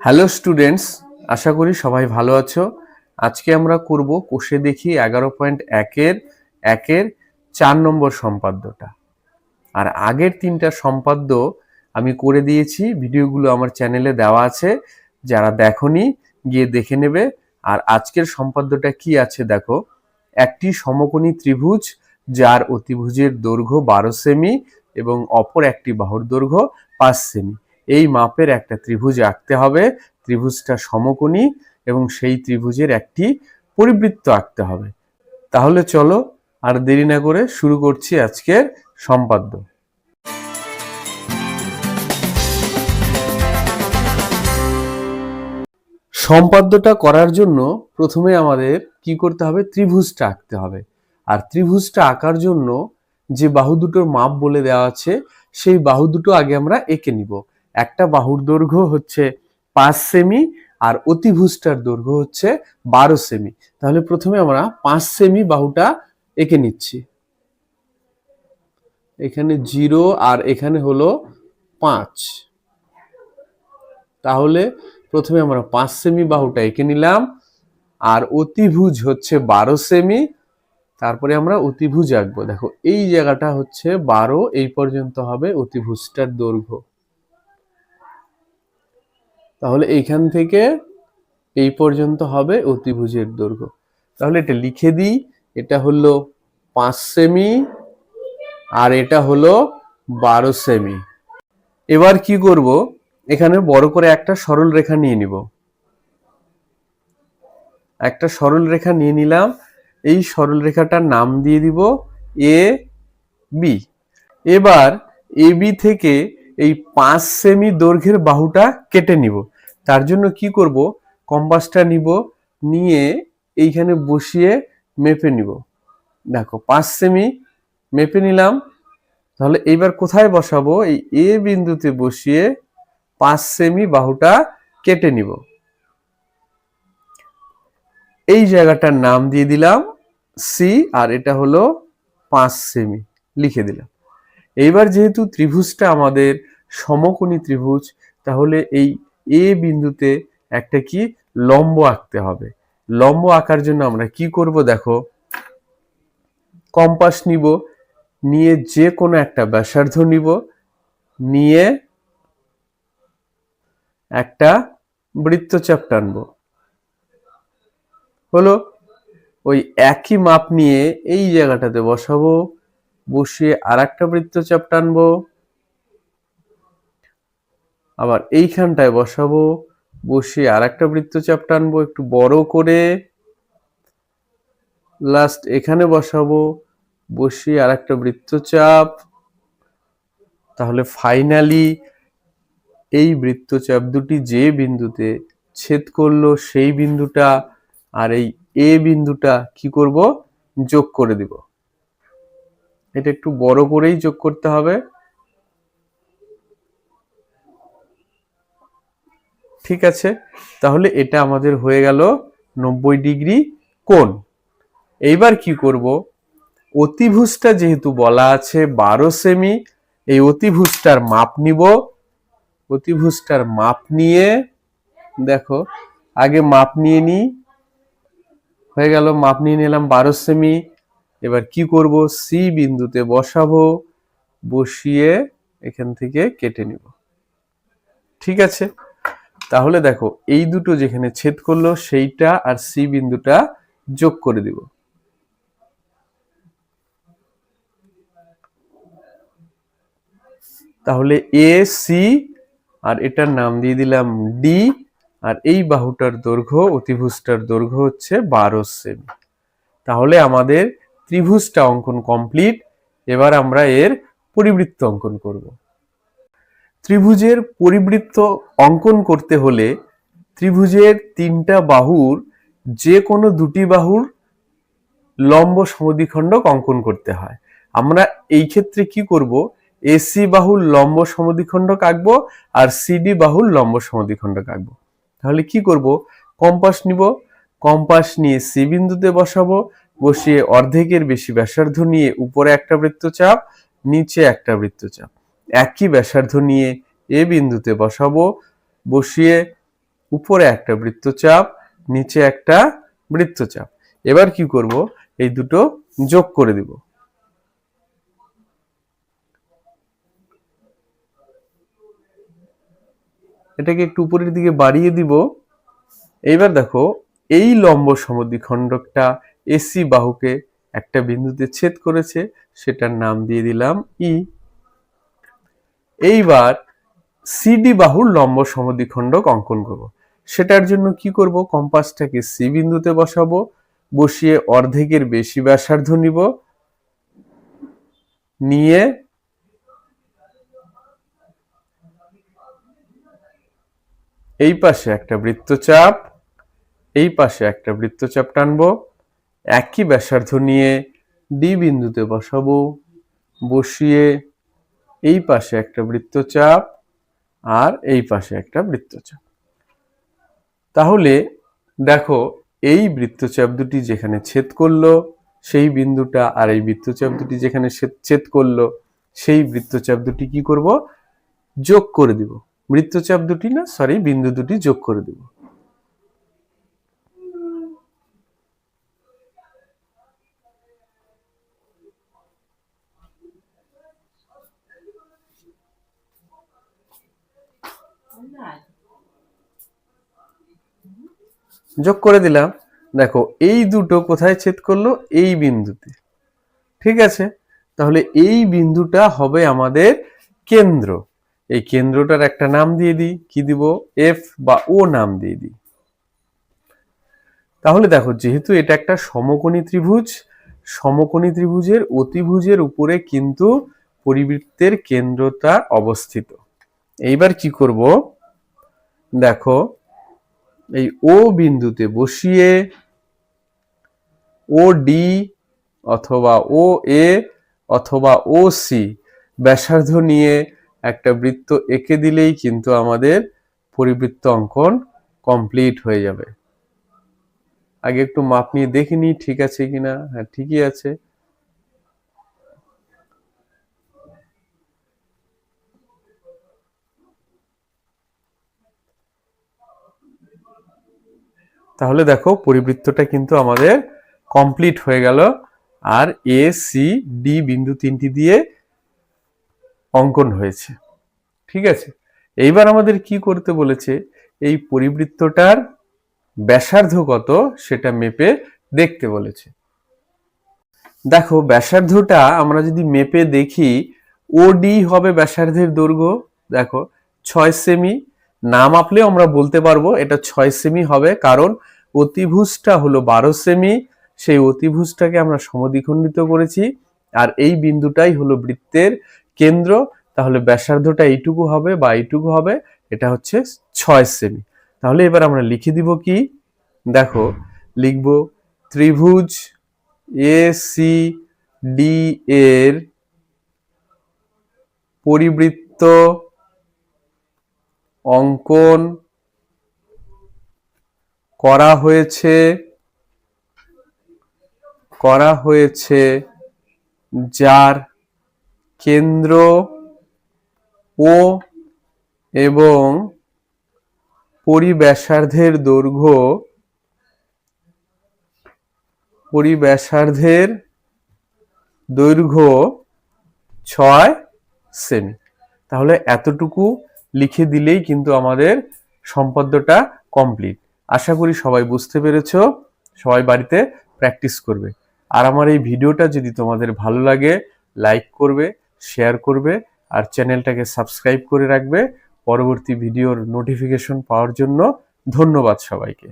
Hello students আশা করি সবাই ভালো আছো। আজকে আমরা করব কোষে দেখি এগারো পয়েন্ট একের একের চার নম্বর সম্পাদ্যটা। আর আগের তিনটা সম্পাদ্য আমি করে দিয়েছি, ভিডিওগুলো আমার চ্যানেলে দেওয়া আছে, যারা দেখনি গিয়ে দেখে নেবে। আর আজকের সম্পাদ্যটা কি আছে দেখো, একটি সমকোণী ত্রিভুজ, যার অতিভুজের দৈর্ঘ্য বারো সেমি এবং অপর একটি বাহুর দৈর্ঘ্য পাঁচ সেমি। এই মাপের একটা ত্রিভুজ আঁকতে হবে। ত্রিভুজটা সমকোণী এবং সেই ত্রিভুজের একটি পরিবৃত্ত আঁকতে হবে। তাহলে চলো আর দেরি না করে শুরু করছি আজকের সম্পাদ্য। সম্পাদ্যটা করার জন্য প্রথমে আমাদের কি করতে হবে? ত্রিভুজটা আঁকতে হবে। আর ত্রিভুজটা আঁকার জন্য যে বাহু দুটোর মাপ বলে দেওয়া আছে, সেই বাহু দুটো আগে আমরা এঁকে নিব। একটা বাহুর দৈর্ঘ্য হচ্ছে পাঁচ সেমি আর অতিভুজটার দৈর্ঘ্য হচ্ছে বারো সেমি। তাহলে প্রথমে আমরা পাঁচ সেমি বাহুটা এঁকে নিচ্ছি। এখানে জিরো আর এখানে হলো পাঁচ। তাহলে প্রথমে আমরা পাঁচ সেমি বাহুটা এঁকে নিলাম আর অতিভুজ হচ্ছে বারো সেমি। তারপরে আমরা অতিভুজ আঁকবো। দেখো, এই জায়গাটা হচ্ছে বারো, এই পর্যন্ত হবে অতিভুজটার দৈর্ঘ্য। তাহলে এইখান থেকে এই পর্যন্ত হবে অতিভুজের দৈর্ঘ্য। তাহলে এটা লিখে দিই, এটা হলো পাঁচ সেমি আর এটা হলো বারো সেমি। এবার কি করব? এখানে বড় করে একটা সরল রেখা নিয়ে নিব। একটা সরল রেখা নিয়ে নিলাম, এই সরল রেখাটার নাম দিয়ে দিব এ বি। এবার এ বি থেকে এই পাঁচ সেমি দৈর্ঘ্যের বাহুটা কেটে নিব। তার জন্য কি করব? কম্পাসটা নিব, নিয়ে এইখানে বসিয়ে মেপে নিব। দেখো, পাঁচ সেমি মেপে নিলাম। তাহলে এইবার কোথায় বসাবো? এই এ বিন্দুতে বসিয়ে পাঁচ সেমি বাহুটা কেটে নিব। এই জায়গাটার নাম দিয়ে দিলাম সি আর এটা হলো পাঁচ সেমি লিখে দিলাম। এইবার যেহেতু ত্রিভুজটা আমাদের সমকোণী ত্রিভুজ, তাহলে এই এ বিন্দুতে একটা কি? লম্ব আঁকতে হবে। লম্ব আঁকার জন্য আমরা কি করব দেখো? কম্পাস নিব, নিয়ে যে কোনো একটা ব্যাসার্ধ নিব, নিয়ে একটা বৃত্তচাপ টানবো। হলো ওই একই মাপ নিয়ে এই জায়গাটাতে বসাবো, বসিয়ে আর একটা বৃত্তচাপ টানবো। আবার এইখানটায় বসাবো, বসিয়ে আর একটা বৃত্তচাপ টানবো, একটু বড় করে। লাস্ট এখানে বসাবো, বসিয়ে আর একটা বৃত্তচাপ। তাহলে ফাইনালি এই বৃত্তচাপ দুটি যে বিন্দুতে ছেদ করল, সেই বিন্দুটা আর এই এ বিন্দুটা কি করব? যোগ করে দিব। এটা একটু বড় করেই যোগ করতে হবে। ঠিক আছে? তাহলে এটা আমাদের হয়ে গেল নব্বই ডিগ্রি কোণ। এইবার কি করব? অতিভুজটা যেহেতু বলা আছে বারো সেমি, এই অতিভুজটার মাপ নিব। অতিভুজটার মাপ নিয়ে, দেখো, আগে মাপ নিয়ে নিই হয়ে গেল, মাপ নিয়ে নিলাম বারো সেমি। এবার কি করব? সি বিন্দুতে বসাবো, বসিয়ে এখান থেকে কেটে নিব। ঠিক আছে? তাহলে দেখো, এই দুটো যেখানে ছেদ করল সেইটা আর সি বিন্দুটা যোগ করে দিব। তাহলে এ সি আর এটার নাম দিয়ে দিলাম ডি আর এই বাহুটার দৈর্ঘ্য, অতিভুজটার দৈর্ঘ্য হচ্ছে বারো সেমি। তাহলে আমাদের ত্রিভুজটা অঙ্কন কমপ্লিট এবার আমরা এর পরিবৃত্ত অঙ্কন করব। ত্রিভুজের পরিবৃত্ত অঙ্কন করতে হলে ত্রিভুজের তিনটা বাহুর যে কোনো দুটি বাহুর লম্ব সমদ্বিখণ্ডক অঙ্কন করতে হয়। আমরা এই ক্ষেত্রে কি করব? এসি বাহুর লম্ব সমদ্বিখণ্ডক আঁকবো আর সিডি বাহুর লম্ব সমদ্বিখণ্ডক আঁকবো। তাহলে কি করব? কম্পাস নিব, কম্পাস নিয়ে সি বিন্দুতে বসাবো, বসিয়ে অর্ধেকের বেশি ব্যাসার্ধ নিয়ে উপরে একটা বৃত্তচাপ, নিচে একটা বৃত্তচাপ। একই ব্যাসার্ধ নিয়ে এ বিন্দুতে বসাবো। বসিয়ে উপরে একটা বৃত্তচাপ, নিচে একটা বৃত্তচাপ। এবার কি করব? এই দুটো যোগ করে দিব। এটাকে একটু উপরের দিকে বাড়িয়ে দিব। এইবার দেখো, এই লম্ব সমদ্বিখণ্ডকটা এসি বাহুকে একটা বিন্দুতে ছেদ করেছে, সেটার নাম দিয়ে দিলাম ই এইবার সিডি বাহুর লম্ব সমদ্বিখণ্ডক অঙ্কন করব। সেটার জন্য কি করব? কম্পাসটাকে সি বিন্দুতে বসাবো, বসিয়ে অর্ধেকের বেশি ব্যাসার্ধ নিব, নিয়ে এই পাশে একটা বৃত্তচাপ, এই পাশে একটা বৃত্তচাপ টানবো, একই ব্যাসার্ধ নিয়ে ডি বিন্দুতে বসাবো, বসিয়ে এই পাশে একটা বৃত্তচাপ আর এই পাশে একটা বৃত্তচাপ। তাহলে দেখো, এই বৃত্তচাপ দুটি যেখানে ছেদ করল, সেই বিন্দুটা আর এই বৃত্তচাপ দুটি যেখানে ছেদ করল, সেই বৃত্তচাপ দুটি কি করব? যোগ করে দিব। বৃত্তচাপ দুটি না সরি বিন্দু দুটি যোগ করে দিব। যোগ করে দিলাম। দেখো, এই দুটো কোথায় ছেদ করল? এই বিন্দুতে। ঠিক আছে? তাহলে এই বিন্দুটা হবে আমাদের কেন্দ্র। এই কেন্দ্রটার একটা নাম দিয়ে দিই। কি দিব? এফ বা ও নাম দিয়ে দিই। তাহলে দেখো, যেহেতু এটা একটা সমকোণী ত্রিভুজ, সমকোণী ত্রিভুজের অতিভুজের উপরে কিন্তু পরিবৃত্তের কেন্দ্রটা অবস্থিত। এইবার কি করব? দেখো, এই ও বিন্দুতে বসিয়ে ও ডি অথবা ও এ অথবা ও সি ব্যাসার্ধ নিয়ে একটা বৃত্ত এঁকে দিলেই কিন্তু আমাদের পরিবৃত্ত অঙ্কন কমপ্লিট হয়ে যাবে। আগে একটু মাপ নিয়ে দেখিনি ঠিক আছে কিনা। হ্যাঁ ঠিকই আছে। তাহলে দেখো পরিবৃত্তটা কিন্তু আমাদের কমপ্লিট হয়ে গেল। আর এ সি ডি বিন্দু তিনটি দিয়ে অঙ্কন হয়েছে। ঠিক আছে? এইবার আমাদের কি করতে বলেছে? এই পরিবৃত্তটার ব্যাসার্ধ কত সেটা মেপে দেখতে বলেছে। দেখো, ব্যাসার্ধটা আমরা যদি মেপে দেখি ওডি হবে ব্যাসার্ধের দৈর্ঘ্য। দেখো, ছয় সেমি না মাপলেও আমরা বলতে পারব এটা ছয় সেমি হবে, কারণ অতিভুজটা হলো বারো সেমি সেই অতিভুজটাকে আমরা সমদ্বিখণ্ডিত করেছি, আর এই বিন্দুটাই হলো বৃত্তের কেন্দ্র, তাহলে ব্যাসার্ধটা এইটুকু হবে বা এইটুকু হবে, এটা হচ্ছে ছয় সেমি তাহলে এবার আমরা লিখে দিব কি? দেখো, লিখব ত্রিভুজ এ সি ডি এর পরিবৃত্ত অঙ্কন করা হয়েছে করা হয়েছে যার কেন্দ্র ও এবং পরিব্যাসার্ধের দৈর্ঘ্য পরিব্যাসার্ধের দৈর্ঘ্য ছয় সেমি। তাহলে এতটুকু লিখে দিলেই কিন্তু আমাদের সম্পাদ্যটা কমপ্লিট আশা করি সবাই বুঝতে পেরেছ, সবাই বাড়িতে প্র্যাকটিস করবে। আর আমার এই ভিডিওটা যদি তোমাদের ভালো লাগে লাইক করবে শেয়ার করবে, আর চ্যানেলটাকে সাবস্ক্রাইব করে রাখবে, পরবর্তী ভিডিওর নোটিফিকেশন পাওয়ার জন্য ধন্যবাদ সবাইকে।